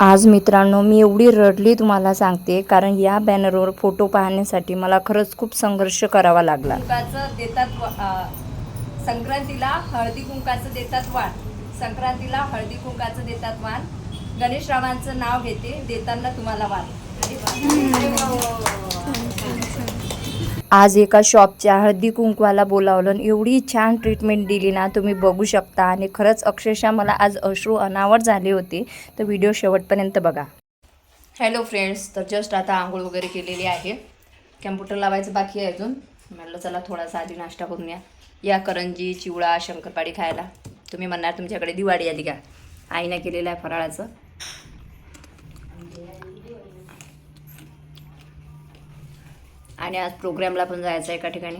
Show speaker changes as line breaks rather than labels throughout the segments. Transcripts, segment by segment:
आज मित्रांनो मी एवढी रडली तुम्हाला सांगते कारण या बॅनरवर फोटो पाहण्यासाठी मला खरंच खूप संघर्ष करावा लागला.
कुंकाचं देतात संक्रांतीला हळदी कुंकाचं देतात वाण. संक्रांतीला हळदी कुंकाचं देतात वाण. गणेश रामांचं नाव घेते देताना तुम्हाला वाण.
आज एका शॉपच्या हळदी कुंकवाला बोलावलं आणि एवढी छान ट्रीटमेंट दिली ना तुम्ही बघू शकता. आणि खरंच अक्षरशः मला आज अश्रू अनावर झाले होते. तर व्हिडिओ शेवटपर्यंत बघा.
हॅलो फ्रेंड्स तर जस्ट आता आंघोळ वगैरे केलेली आहे. कॅम्प्युटर लावायचं बाकी आहे अजून. म्हटलं चला थोडासा आधी नाश्ता करून या. या करंजी चिवडा शंकरपाडी खायला. तुम्ही म्हणणार तुमच्याकडे दिवाळी आली का? आईने केलेलं आहे फराळाचं. आणि आज प्रोग्रामला पण जायचं आहे एका ठिकाणी.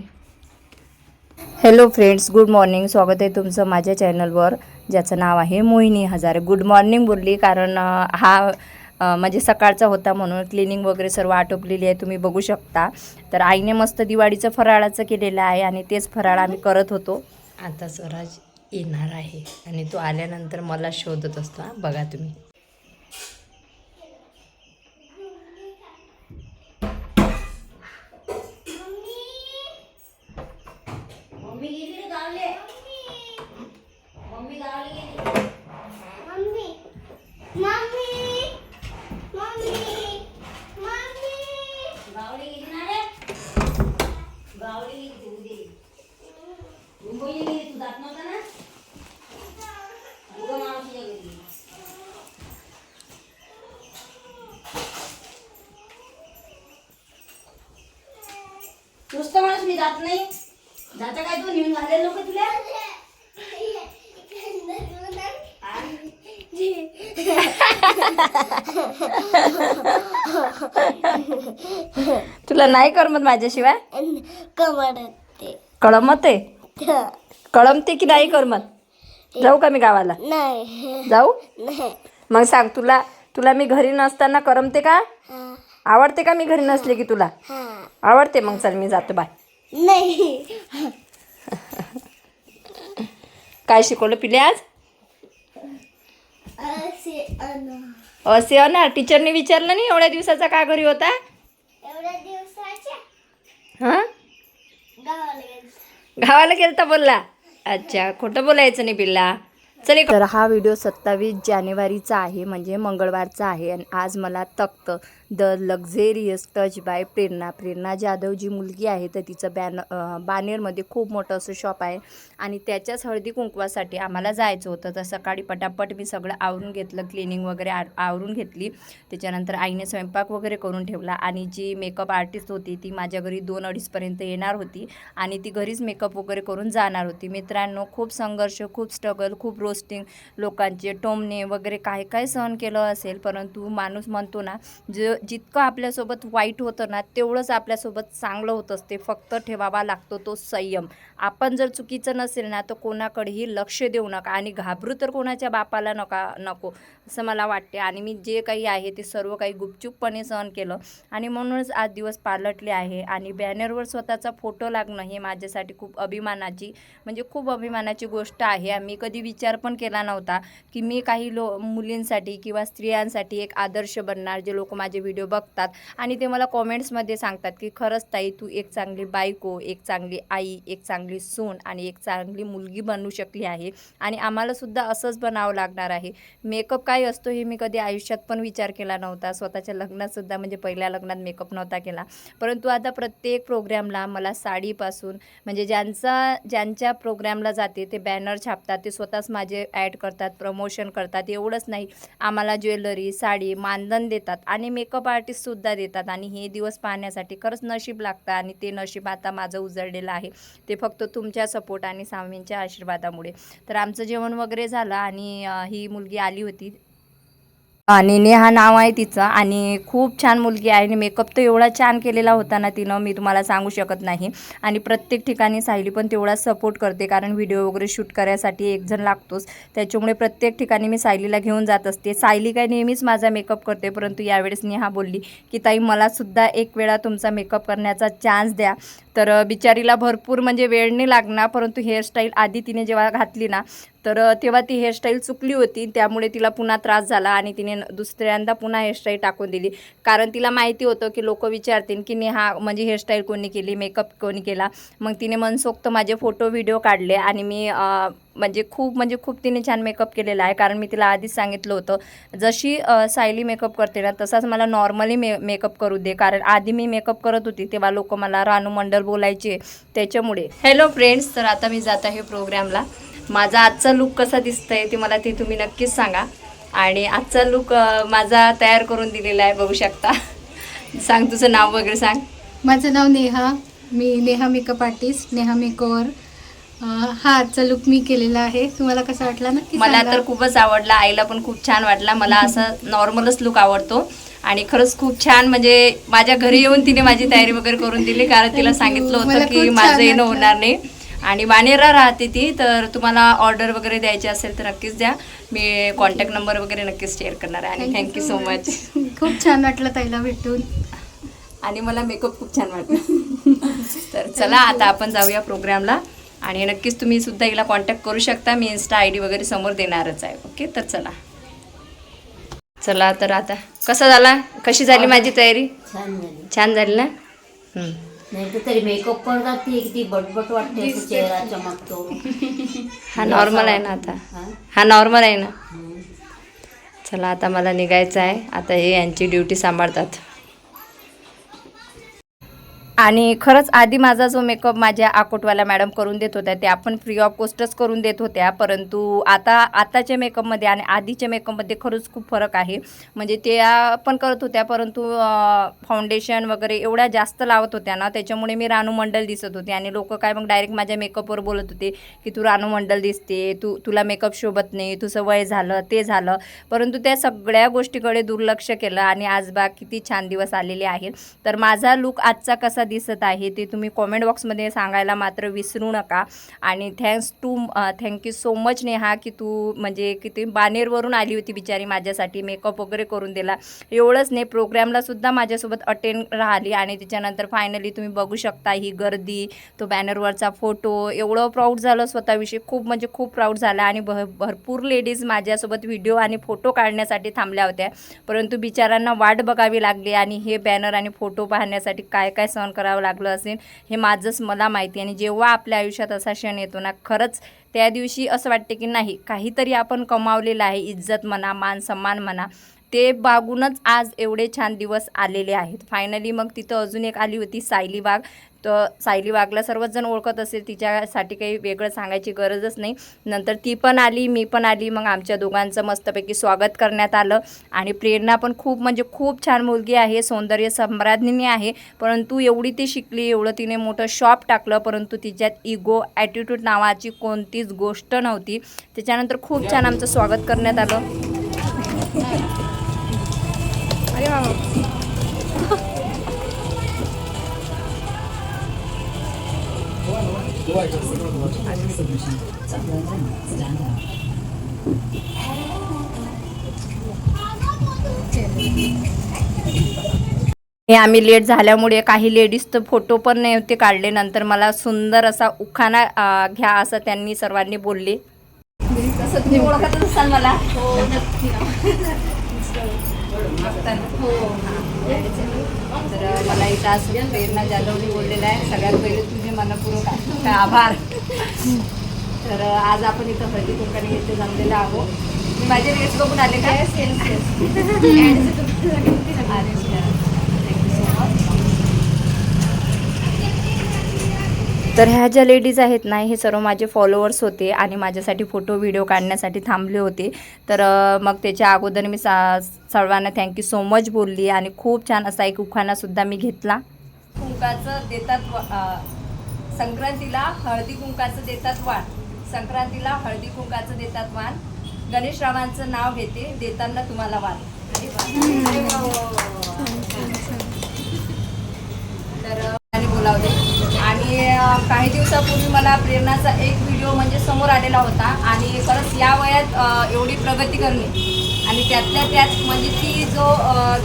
हॅलो फ्रेंड्स गुड मॉर्निंग स्वागत आहे तुमचं माझ्या चॅनलवर ज्याचं नाव आहे मोहिनी हजारे. गुड मॉर्निंग बोलली कारण हा म्हणजे सकाळचा होता म्हणून क्लिनिंग वगैरे सर्व आटोपलेली आहे तुम्ही बघू शकता. तर आईने मस्त दिवाळीचं फराळाचं केलेलं आहे आणि तेच फराळ आम्ही करत होतो.
आता स्वराज येणार आहे आणि तो आल्यानंतर मला शोधत असतो बघा तुम्ही
मम्मी मम्मी मम्मी मम्मी
गावडी गेली ना रे गावडी गेली तू दे मुंबईला गेली तू जात नव्हता ना उगा मावशीच्या घरी नुसतं माणूस मी जात नाही. जाता काय तू? नेऊन घालेल लोक तुला?
तुला नाही करमत माझ्याशिवाय?
कमर ते
कळमत? आहे कळमते की नाही करमत? जाऊ का मी गावाला?
नाही.
जाऊ? मग सांग तुला तुला मी घरी नसताना करमते का? आवडते का मी घरी नसले की तुला?
हा.
आवडते मग चल मी जातो बाय.
नाही.
काय शिकवलं पिले आज?
असे
ना टीचरने विचारलं नाही एवढ्या दिवसाचा का घरी होता? हां?
गावाला गेलो
गावाला गेलता बोलला? अच्छा खोटं बोलायचं नाही पिल्ला. चल तर हा व्हिडिओ सत्तावीस जानेवारीचा आहे म्हणजे मंगळवारचा आहे आणि आज मला Takht the luxurious touch by Prerna. Prerna Jadhav जी मुलगी आहे तर तिचं बॅन बानेरमध्ये खूप मोठं असं शॉप आहे. आणि त्याच्याच हळदी कुंकवासाठी आम्हाला जायचं होतं. तर सकाळी पटापट मी सगळं आवरून घेतलं क्लिनिंग वगैरे आ आवरून घेतली. त्याच्यानंतर आईने स्वयंपाक वगैरे करून ठेवला. आणि जी मेकअप आर्टिस्ट होती ती माझ्या घरी दोन अडीचपर्यंत येणार होती. आणि ती घरीच मेकअप वगैरे करून जाणार होती. मित्रांनो खूप संघर्ष खूप स्ट्रगल खूप रोस्टिंग लोकांचे टोमणे वगैरे काय काय सहन केलं असेल. परंतु माणूस म्हणतो ना जे जितकं आपल्यासोबत वाईट होतं ना तेवढंच आपल्यासोबत चांगलं होत असते. फक्त ठेवावा लागतो तो संयम. आपण जर चुकीचं नसेल ना तर कोणाकडेही लक्ष देऊ नका आणि घाबरू तर कोणाच्या बापाला नका नको. असं मला वाटते. आणि मी जे काही आहे ते सर्व काही गुपचूपपणे सहन केलं. आणि म्हणूनच आज दिवस पालटले आहे. आणि बॅनरवर स्वतःचा फोटो लागणं हे माझ्यासाठी खूप अभिमानाची म्हणजे खूप अभिमानाची गोष्ट आहे. आम्ही कधी विचार पण केला नव्हता की मी काही लो मुलींसाठी किंवा स्त्रियांसाठी एक आदर्श बनणार जे लोक माझे व्हिडिओ बघतात. आणि ते मला कॉमेंट्समध्ये सांगतात की खरंच ताई तू एक चांगली बायको एक चांगली आई एक चांगली सून आणि एक चांगली मुलगी बनू शकली आहे. आणि आम्हालासुद्धा असंच बनावं लागणार आहे. मेकअप काय असतो हे मी कधी आयुष्यात पण विचार केला नव्हता. स्वतःच्या लग्नातसुद्धा म्हणजे पहिल्या लग्नात मेकअप नव्हता केला. परंतु आता प्रत्येक प्रोग्रॅमला मला साडीपासून म्हणजे ज्यांचा ज्यांच्या प्रोग्रॅमला जाते ते बॅनर छापतात ते स्वतःच माझे ॲड करतात प्रमोशन करतात एवढंच नाही. आम्हाला ज्वेलरी साडी मानधन देतात आणि मेकअप आर्टिस्टसुद्धा देतात आणि हे दिवस पाहण्यासाठी खरंच नशीब लागतं आणि ते नशीब आता माझं उजळलेलं आहे. ते फक्त तुमच्या सपोर्ट आणि स्वामींच्या आशीर्वादामुळे. तर आमचं जेवण वगैरे झालं आणि ही मुलगी आली होती. आणि नेहा नाव आहे तिचं. आणि खूप छान मुलगी आहे. आणि मेकअप तर एवढा छान केलेला होता ना तिनं मी तुम्हाला सांगू शकत नाही. आणि प्रत्येक ठिकाणी सायली पण तेवढा सपोर्ट करते कारण व्हिडिओ वगैरे शूट करायसाठी एक जण लागतोच. त्याच्यामुळे प्रत्येक ठिकाणी मी सायलीला घेऊन जात असते. सायली काय नेहमीच माझा मेकअप करते परंतु यावेळेस नेहा बोलली की ताई मलासुद्धा एक वेळा तुमचा मेकअप करण्याचा चान्स द्या. तर बिचारीला भरपूर म्हणजे वेळ नाही लागणार परंतु हेअरस्टाईल आधी तिने जेव्हा घातली ना तर तेव्हा ती हेअरस्टाईल चुकली होती. त्यामुळे तिला पुन्हा त्रास झाला आणि तिने दुसऱ्यांदा पुन्हा हेअरस्टाईल टाकून दिली. कारण तिला माहिती होतं की लोक विचारतील की नेहा म्हणजे हेअरस्टाईल कोणी केली मेकअप कोणी केला. मग तिने मनसोक्त माझे फोटो व्हिडिओ काढले आणि मी म्हणजे खूप म्हणजे खूप तिने छान मेकअप केलेला आहे. कारण मी तिला आधीच सांगितलं होतं जशी सायली मेकअप करते ना तसाच मला नॉर्मली मे मेकअप करू दे. कारण आधी मी मेकअप करत होती तेव्हा लोक मला रानू मंडल बोलायचे त्याच्यामुळे. हॅलो फ्रेंड्स तर आता मी जात आहे प्रोग्रॅमला माझा आजचा लुक कसा दिसतंय ते मला ते तुम्ही नक्कीच सांगा. आणि आजचा लुक माझा तयार करून दिलेला आहे बघू शकता. सांग तुझं नाव वगैरे सांग.
माझं नाव नेहा. मी Neha makeup artist Neha makeover हा आजचा लुक मी केलेला आहे. तुम्हाला कसा वाटला नक्की
मला. तर खूपच आवडला. आईला पण खूप छान वाटला. मला असा नॉर्मलच लुक आवडतो. आणि खरंच खूप छान म्हणजे माझ्या घरी येऊन तिने माझी तयारी वगैरे करून दिली. कारण तिला. सांगितलं होतं की माझं येणं. होणार नाही. आणि बाणेरा राहते ती तर तुम्हाला ऑर्डर वगैरे द्यायची असेल तर नक्कीच द्या. मी कॉन्टॅक्ट नंबर वगैरे नक्कीच शेअर करणार आहे. आणि थँक्यू सो मच
खूप छान वाटलं ताईला भेटून.
आणि मला मेकअप खूप छान वाटला. तर चला आता आपण जाऊया प्रोग्रामला आणि नक्कीच तुम्ही सुद्धा हिला कॉन्टॅक्ट करू शकता. मी इन्स्टा आय डी वगैरे समोर देणारच आहे. ओके तर चला. चला तर आता. कसा झाला? कशी झाली माझी तयारी?
छान झाली.
छान झाली ना? हम्म.
नाही तर तरी मेकअप करतात ती किती बटबट वाटते असं चेहरा चमकतो.
हा नॉर्मल आहे ना आता?
हा?
नॉर्मल आहे ना. चला आता मला निघायचं आहे. आता हे यांची ड्युटी सांभाळतात. आणि खरंच आधी माझा जो मेकअप माझ्या आकोटवाल्या मॅडम करून देत होत्या ते आपण फ्री ऑफ कॉस्टच करून देत होत्या. परंतु आता आताच्या मेकअपमध्ये आणि आधीच्या मेकअपमध्ये खरंच खूप फरक आहे. म्हणजे त्या पण करत होत्या परंतु फाउंडेशन वगैरे एवढ्या जास्त लावत होत्या ना त्याच्यामुळे मी रानू मंडल दिसत होते. आणि लोक काय मग डायरेक्ट माझ्या मेकअपवर बोलत होते की तू रानू मंडल दिसते तू तुला मेकअप शोभत नाही तुझं वय झालं ते झालं. परंतु त्या सगळ्या गोष्टीकडे दुर्लक्ष केलं आणि आज बा किती छान दिवस आलेले आहेत. तर माझा लुक आजचा कसा दिसत आहे ते तुम्ही कॉमेंट बॉक्समध्ये सांगायला मात्र विसरू नका. आणि thanks to thank you so much Neha की तू म्हणजे किती बानेरवरून आली होती बिचारी माझ्यासाठी मेकअप वगैरे करून दिला. एवढंच नाही प्रोग्रॅमलासुद्धा माझ्यासोबत अटेंड राहिली आणि त्याच्यानंतर फायनली तुम्ही बघू शकता ही गर्दी तो बॅनरवरचा फोटो एवढं प्राऊड झालं स्वतःविषयी. खूप म्हणजे खूप प्राऊड झाला आणि भ भरपूर लेडीज माझ्यासोबत व्हिडिओ आणि फोटो काढण्यासाठी थांबल्या होत्या. परंतु बिचारांना वाट बघावी लागली आणि हे बॅनर आणि फोटो पाहण्यासाठी काय काय सहन करावं लागलं असेल हे माझंच मला माहिती आणि जेव्हा आपल्या आयुष्यात असा क्षण येतो ना खरंच त्या दिवशी असं वाटते की नाही काहीतरी आपण कमावलेलं आहे इज्जत म्हणा मान सन्मान म्हणा ते बागूनच आज एवढे छान दिवस आलेले आहेत. फायनली मग तिथं अजून एक आली होती सायली वाघ तर सायली वाघला सर्वजण ओळखत असेल तिच्यासाठी काही वेगळं सांगायची गरजच नाही. नंतर ती पण आली मी पण आली मग आमच्या दोघांचं मस्तपैकी स्वागत करण्यात आलं. आणि प्रेरणा पण खूप म्हणजे खूप छान मुलगी आहे सौंदर्य सम्राज्ञी आहे. परंतु एवढी ती शिकली एवढं तिने मोठं शॉप टाकलं परंतु तिच्यात इगो ॲटिट्यूड नावाची कोणतीच गोष्ट नव्हती. त्याच्यानंतर खूप छान आमचं स्वागत करण्यात आलं. अरे आम्ही लेट झाल्यामुळे काही लेडीज तर फोटो पण नव्हते काढले. नंतर मला सुंदर असा उखाणा घ्या असं त्यांनी सर्वांनी बोलले. ओळखतच असाल मला. हो, तर मला इथं असं प्रेरणा जाधवनी बोललेलं आहे. सगळ्यात पहिले तुझे मनपूर्वक आभार. तर आज आपण इथं हळदी कुंकाने येथे जमलेलो आहोत. मी माझे रेस बघून आले काय तर ह्या ज्या लेडीज आहेत ना हे सर्व माझे फॉलोअर्स होते आणि माझ्यासाठी फोटो व्हिडिओ काढण्यासाठी थांबले होते. तर मग त्याच्या अगोदर मी सा सर्वांना थँक्यू सो मच बोलली आणि खूप छान असा एक उखाणासुद्धा मी घेतला. कुंकाचं देतात संक्रांतीला हळदी कुंकाचं देतात वाण. संक्रांतीला हळदी कुंकाचं देतात वाण. गणेश रावांचं नाव घेते देताना तुम्हाला वाण. तर अ, आणि बोलावले आणि अ, काही दिवसापूर्वी मला प्रेरणाचा एक व्हिडिओ म्हणजे समोर आलेला होता. आणि खरंच या वयात एवढी प्रगती करणे
आणि त्यातल्या त्यात म्हणजे ती जो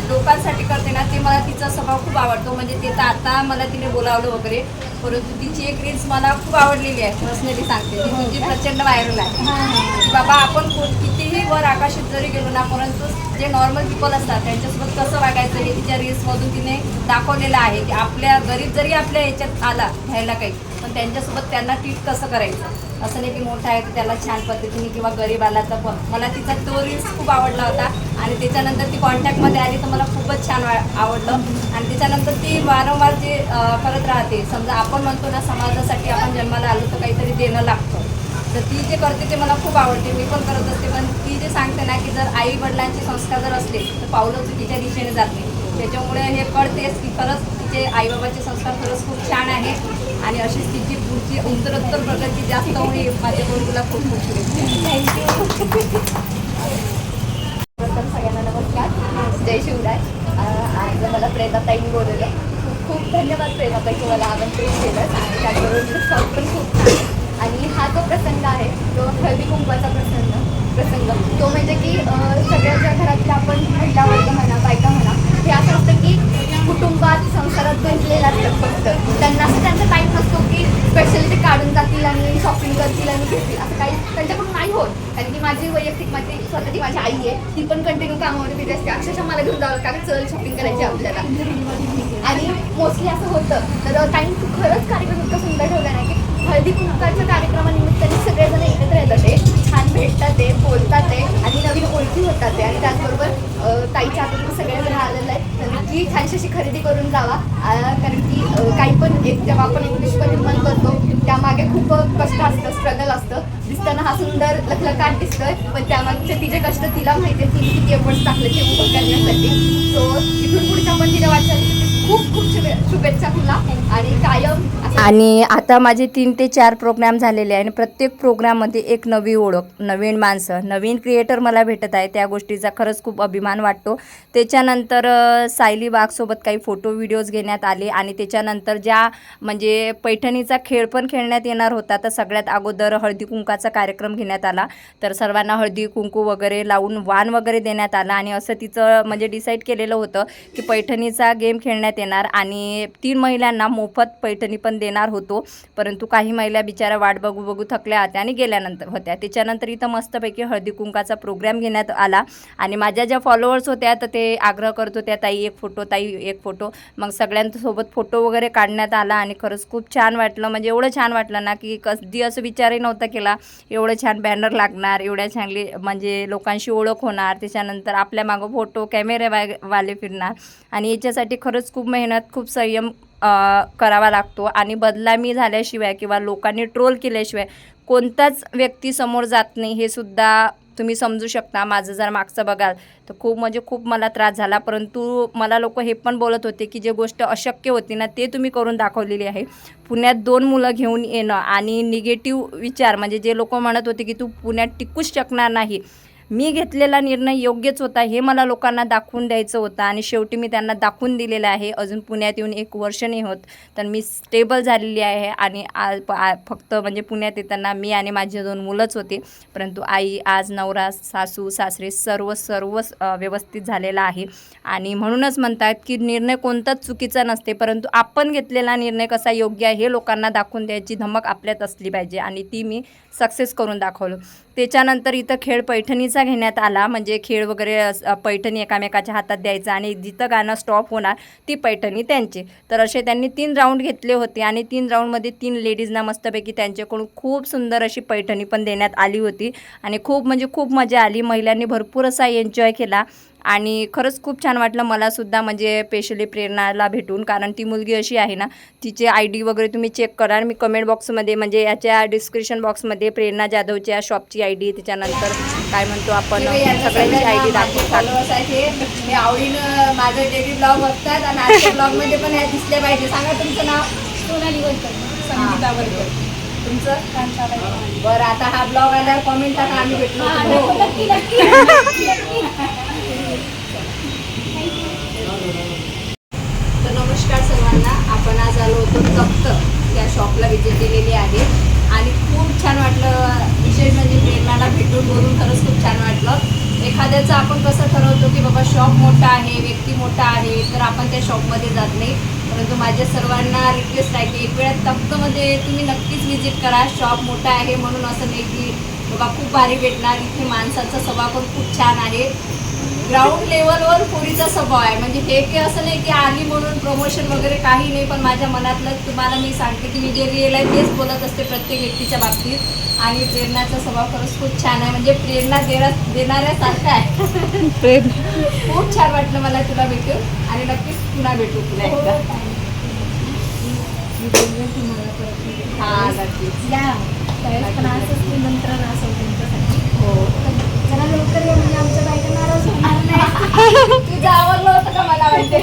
लोकांसाठी करते ना ते मला तिचा स्वभाव खूप आवडतो. म्हणजे ते तर आता मला तिने बोलावलं वगैरे परंतु तिची एक रील्स मला खूप आवडलेली आहे. पर्सनली सांगते. ती तुझी प्रचंड व्हायरल आहे. की बाबा आपण कोण- कितीही वर आकाशात जरी गेलो ना परंतु जे नॉर्मल पीपल असतात त्यांच्यासोबत कसं वागायचं हे तिच्या रील्समधून तिने दाखवलेलं आहे की आपल्या गरीब जरी आपल्या ह्याच्यात आला घ्यायला काही पण त्यांच्यासोबत त्यांना ट्रीट कसं करायचं? असं नाही की मोठा आहे तर त्याला छान पद्धतीने किंवा गरीब आला तर पण मला तिचा तो रील्स खूप आवडला होता आणि त्याच्यानंतर ती कॉन्टॅक्टमध्ये आली तर मला खूपच छान वा- आवडलं. आणि त्याच्यानंतर ती वारंवार जे करत राहते समजा आपण म्हणतो ना समाजासाठी आपण जन्माला आलो तर काहीतरी देणं लागतं. तर ती जे करते ते मला खूप आवडते. मी पण करत असते पण ती जे सांगते ना की जर आई वडिलांचे संस्कार जर असले तर पावलं चुकीच्या दिशेने जाते त्याच्यामुळे हे कळतेच की खरंच तिचे आईबाबाचे संस्कार खरंच खूप छान आहे आणि अशीच तिची पुढची उत्तरोत्तर प्रगती जास्त होईल माझ्याकडून तुला खूप खूप शुभेच्छा. प्रथम सगळ्यांना नमस्कार. जय शिवराय आज मला प्रेरणाताईंनी बोलवलं. खूप खूप धन्यवाद प्रेरणाताई तुम्हाला आमंत्रित केलं आणि त्याचबरोबर पण खूप आणि हा जो प्रसंग आहे तो हळदी कुंकवाचा प्रसंग प्रसंग तो म्हणजे की सगळ्याच्या घरातल्या आपण महिला वर्ग म्हणा बायका म्हणा हे असं असतं की कुटुंबात संसारात गुंतलेलं असतं फक्त. त्यांना असं त्यांचा टाईम नसतो की स्पेशली ते काढून जातील आणि शॉपिंग करतील आणि घेतील. असं काही त्यांच्याकडून नाही होत. कारण की माझी वैयक्तिक माझी स्वतःची माझी आई आहे ती पण कंटिन्यू कामावर तिथे असते. अक्षरशः मला घेऊन जावं कारण चल शॉपिंग करायची आपल्याला. आणि मोस्टली असं होतं. तर टाईम खरंच कार्यक्रम इतका सुंदर ठेवला नाही की हळदी कुंकाच्या कार्यक्रमानिमित्ताने सगळेजण एकत्र येतात ते. छान भेटतात ते बोलतात ते आणि नवीन ओळखी होतात ते. आणि त्याचबरोबर ताईच्या हातून सगळेजण आलेलं आहे तर नक्की छानशी अशी खरेदी करून जावा. कारण की काही पण एक जेव्हा आपण एक विश्व निर्माण करतो त्यामागे खूप कष्ट असतं स्ट्रगल असतं. दिसताना हा सुंदर लखलकाट दिसतोय पण त्यामागचे तिचे कष्ट तिला माहिती आहे तिने किती एफर्ट्स टाकले ते उभं करण्यासाठी. सो इथून पुढच्या पण तिच्या वाटचालीसाठी खूप खूप शुभे शुभेच्छा तुला. आणि कायम
आणि आता माझे तीन ते चार प्रोग्राम झालेले आहे आणि प्रत्येक प्रोग्राममध्ये एक नवी ओळख नवीन माणसं नवीन क्रिएटर मला भेटत आहे. त्या गोष्टीचा खरंच खूप अभिमान वाटतो. त्याच्यानंतर सायली वाघसोबत काही फोटो व्हिडिओज घेण्यात आले आणि त्याच्यानंतर ज्या म्हणजे पैठणीचा खेळ पण खेळण्यात येणार होता तर सगळ्यात अगोदर हळदी कुंकाचा कार्यक्रम घेण्यात आला. तर सर्वांना हळदी कुंकू वगैरे लावून वाण वगैरे देण्यात आला आणि असं तिचं म्हणजे डिसाईड केलेलं होतं की पैठणीचा गेम खेळण्यात येणार आणि तीन महिलांना मोफत पैठणी पण देणार होतो. परंतु काही महिला बिचारा वाट बघू बघू थकल्या होत्या आणि गेल्यानंतर होत्या. त्याच्यानंतर इथं मस्तपैकी हळदी कुंकाचा प्रोग्राम घेण्यात आला. आणि माझ्या ज्या फॉलोअर्स होत्या तर ते आग्रह करत होत्या ताई एक फोटो ताई एक फोटो मग सगळ्यांसोबत फोटो वगैरे काढण्यात आला आणि खरंच खूप छान वाटलं. म्हणजे एवढं छान वाटलं ना की कधी असं विचारही नव्हता केला. एवढं छान बॅनर लागणार एवढ्या चांगली म्हणजे लोकांशी ओळख होणार. त्याच्यानंतर आपल्या मागं फोटो कॅमेरे वाले फिरणार. आणि याच्यासाठी खरंच खूप खूप मेहनत खूप संयम करावा लागतो. आणि बदलामी झाल्याशिवाय किंवा लोकांनी ट्रोल केल्याशिवाय कोणताच व्यक्ती समोर जात नाही हे सुद्धा तुम्ही समजू शकता. माझं जर मागचं बघाल तर खूप म्हणजे खूप मला त्रास झाला. परंतु मला लोक हे पण बोलत होते की जे गोष्ट अशक्य होती ना ते तुम्ही करून दाखवलेली आहे. पुण्यात दोन मुलं घेऊन येणं आणि निगेटिव्ह विचार म्हणजे जे लोक म्हणत होते की तू पुण्यात टिकूच शकणार नाही मी घेतलेला निर्णय योग्यच होता हे मला लोकांना दाखवून द्यायचं होतं आणि शेवटी मी त्यांना दाखवून दिलेलं आहे. अजून पुण्यात येऊन एक वर्ष नाही होत तर मी स्टेबल झालेली आहे आणि आज प- आ- फक्त म्हणजे पुण्यात येताना मी आणि माझी दोन मुलंच होती. परंतु आई आज नवरा सासू सासरे सर्व सर्व व्यवस्थित झालेला आहे. आणि म्हणूनच म्हणतात की निर्णय कोणताच चुकीचा नसते परंतु आपण घेतलेला निर्णय कसा योग्य आहे हे लोकांना दाखवून द्यायची धमक आपल्यात असली पाहिजे आणि ती मी सक्सेस करून दाखवलं. त्याच्यानंतर इथं खेळ पैठणीचा घेण्यात आला. म्हणजे खेळ वगैरे पैठणी एकामेकाच्या हातात द्यायचा आणि जिथं गाणं स्टॉप होणार ती पैठणी त्यांची. तर असे त्यांनी तीन राऊंड घेतले होते आणि तीन राऊंडमध्ये तीन लेडीजना मस्तपैकी त्यांच्याकडून खूप सुंदर अशी पैठणी पण देण्यात आली होती. आणि खूप म्हणजे खूप मजा आली. महिलांनी भरपूर असा एन्जॉय केला. आणि खरंच खूप छान वाटलं मला सुद्धा म्हणजे स्पेशली प्रेरणाला भेटून कारण ती मुलगी अशी आहे ना तिचे आय डी वगैरे तुम्ही चेक करा मी कमेंट बॉक्समध्ये म्हणजे याच्या डिस्क्रिप्शन बॉक्समध्ये प्रेरणा जाधवच्या शॉपची आय डी त्याच्यानंतर काय म्हणतो आपण सगळ्यांची आय डी दाखवून
हे आवडीनं माझं डेली ब्लॉग बघतात आणि ब्लॉगमध्ये पण ह्या दिसल्या पाहिजे. सांगा तुमचं नाव.
सोनाली
तुमचं? बरं आता हा ब्लॉग आल्यावर कॉमेंट टाका आम्ही भेटलो होतो. तर नमस्कार सर्वांना. आपण आज आलो होतो तप्त. या शॉपला विजिट दिलेली आहे. आणि खूप छान वाटलं विशेष म्हणजे प्रेरणाला भेटून बोलून खरंच खूप छान वाटलं.
एखाद्याचं आपण कसं ठरवतो की बाबा शॉप मोठा आहे व्यक्ती मोठा आहे तर आपण त्या शॉपमध्ये जात नाही. परंतु माझ्या सर्वांना रिक्वेस्ट आहे की एक वेळा तप्तमध्ये तुम्ही नक्कीच व्हिजिट करा. शॉप मोठा आहे म्हणून असं नाही की बाबा खूप भारी भेटणार. इथे माणसाचा स्वभाव पण खूप छान आहे. ग्राउंड लेवलवर पोरीचा स्वभाव आहे. म्हणजे हे की असं नाही की आली म्हणून प्रमोशन वगैरे काही नाही पण माझ्या मनातलं तुम्हाला मी सांगते की मी जे रिअल आहे तेच बोलत असते प्रत्येक व्यक्तीच्या बाबतीत. आणि प्रेरणाचा स्वभाव खरंच खूप छान आहे. म्हणजे प्रेरणा देण्या देणाऱ्यासारखं आहे. खूप छान वाटलं मला तुला भेटून. आणि नक्कीच पुन्हा भेटू तुला एकदा. हा नक्कीच.
या. त्यावेळेस पण असंच निमंत्रण असं तुमच्यासाठी.
हो.
जरा लवकर या म्हणजे आमच्या बायका नाराज होणार नाही
तुझं आवडलं होतं का मला वाटते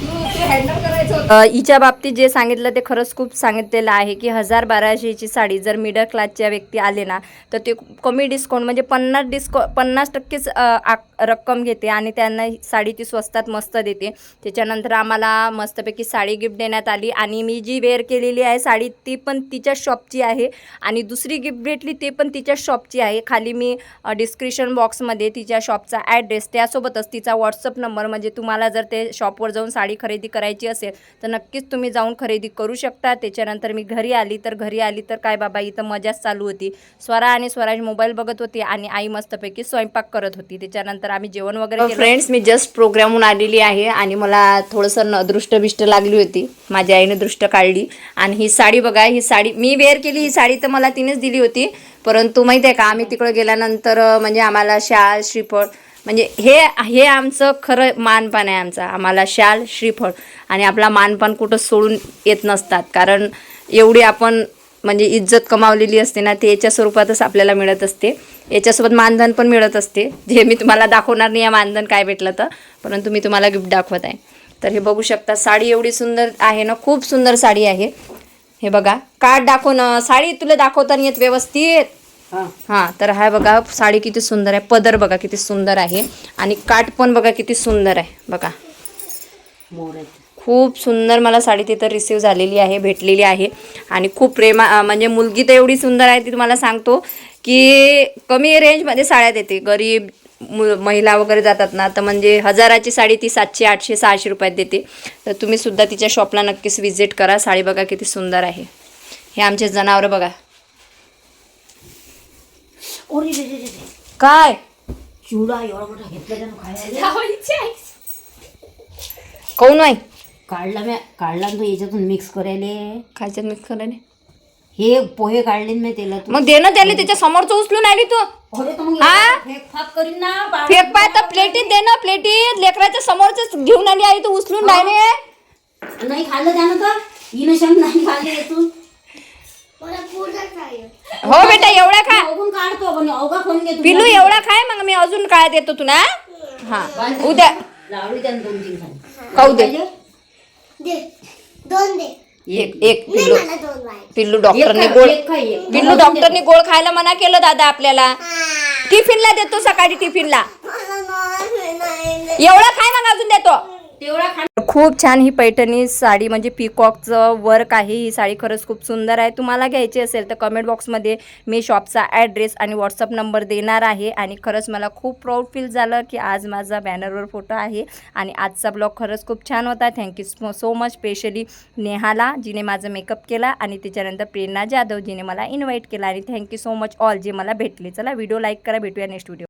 तू ते हँडल करायचं होतं हिच्या बाबतीत जे सांगितलं ते खरंच खूप सांगितलेलं आहे की हजार बाराशेची साडी जर मिडल क्लासच्या व्यक्ती आले ना तर ते कमी डिस्काउंट म्हणजे पन्नास डिस्को पन्नास टक्केच रक्कम घेते आणि त्यांना साडी ती स्वस्तात मस्त देते. त्याच्यानंतर आम्हाला मस्तपैकी साडी गिफ्ट देण्यात आली आणि मी जी वेअर केलेली आहे साडी ती पण तिच्या शॉपची आहे आणि दुसरी गिफ्ट भेटली ते पण तिच्या शॉपची आहे. खाली मी डिस्क्रिप्शन बॉक्समध्ये तिच्या शॉपचा ॲड्रेस त्यासोबतच तिचा व्हॉट्सअप नंबर म्हणजे तुम्हाला जर ते शॉपवर जाऊन साडी खरेदी करायची असेल तर नक्कीच तुम्ही जाऊन खरेदी करू शकता. त्याच्यानंतर मी घरी आली तर घरी आली तर काय बाबा इथं मजाच चालू होती. स्वरा आणि स्वराज मोबाईल बघत होती आणि आई मस्तपैकी स्वयंपाक करत होती. त्याच्यानंतर आम्ही जेवण वगैरे फ्रेंड्स मी जस्ट प्रोग्रामहून आलेली आहे आणि मला थोडंसं न दृष्ट बिष्ट लागली होती. माझ्या आईने दृष्ट काढली. आणि ही साडी बघा ही साडी मी वेअर केली ही साडी तर मला तिनेच दिली होती. परंतु माहिती आहे का आम्ही तिकडं गेल्यानंतर म्हणजे आम्हाला शाल श्रीफळ म्हणजे हे हे आमचं खरं मानपान आहे आमचं. आम्हाला शाल श्रीफळ आणि आपला मानपान कुठं सोडून येत नसतात. कारण एवढी आपण म्हणजे इज्जत कमावलेली असते ना ते याच्या स्वरूपातच आपल्याला मिळत असते. याच्यासोबत मानधन पण मिळत असते. जे मी तुम्हाला दाखवणार नाही या मानधन काय भेटलं तर. परंतु मी तुम्हाला गिफ्ट दाखवत आहे. तर हे बघू शकता साडी एवढी सुंदर आहे ना खूप सुंदर साडी आहे. हे बघा कार्ड दाखव ना साडी तुला दाखवताना येत व्यवस्थित. हां. तर हा बघा साडी किती सुंदर आहे. पदर बघा किती सुंदर आहे. आणि काठ पण बघा किती सुंदर आहे. बघा. खूप सुंदर मला साडी तिथं रिसीव झालेली आहे भेटलेली आहे. आणि खूप प्रेमा म्हणजे मुलगी तर एवढी सुंदर आहे ती तुम्हाला सांगतो की कमी रेंजमध्ये साड्या देते. गरीब महिला वगैरे जातात ना तर म्हणजे हजाराची साडी ती सातशे आठशे सहाशे रुपयात देते. तर तुम्ही सुद्धा तिच्या शॉपला नक्कीच व्हिजिट करा. साडी बघा किती सुंदर आहे. हे आमचे जनावरं बघा.
ओरी रे रे रे रे.
काय?
चिवडा एवढा मोठा घेतला त्यानं खायला.
कोण आहे
काढला म्या काढला ना तो याच्यातून मिक्स करायले.
खायच्यात मिक्स करायला.
हे पोहे काढले मी तेलातून.
मग दे ना त्याला त्याच्या समोरचं उचलून आली तू.
अरे तर मग
हा?
फेक फाक करीन ना बाळ.
फेक पाय तर प्लेटीत दे ना प्लेटीत लेकराच्या समोरच घेऊन आली आई तू उचलून डायरेक्ट.
नाही खाल्लं त्यानं तर. हिनं शंक नाही खाल्ले
पाहिजे
हो बेटा एवढा खा.
काढतो
पिलू एवढा खाय मग मी अजून काय देतो तुला हा? उद्या. खाऊ दे.
दे. दोन दे.
एक एक पिल्लू पिल्लू डॉक्टरने गोळ. पिल्लू डॉक्टरने गोळ खायला मना केलं दादा आपल्याला. टिफिनला देतो सकाळी टिफिनला. एवढा खाय मग अजून देतो. खूप छान ही पैठणी साडी म्हणजे पिकॉकचं वर्क आहे. ही साडी खरंच खूप सुंदर आहे. तुम्हाला घ्यायची असेल तर कमेंट बॉक्समध्ये मी शॉपचा ॲड्रेस आणि व्हॉट्सअप नंबर देणार आहे. आणि खरंच मला खूप प्राऊड फील झालं की आज माझा बॅनरवर फोटो आहे. आणि आजचा ब्लॉग खरंच खूप छान होता. Thank you so much specially नेहाला जिने माझं मेकअप केला आणि त्याच्यानंतर प्रेरणा जाधव जिने मला इन्व्हाइट केला. आणि थँक्यू सो मच ऑल जे मला भेटले. चला व्हिडिओ लाईक करा. भेटूया नेक्स्ट व्हिडिओ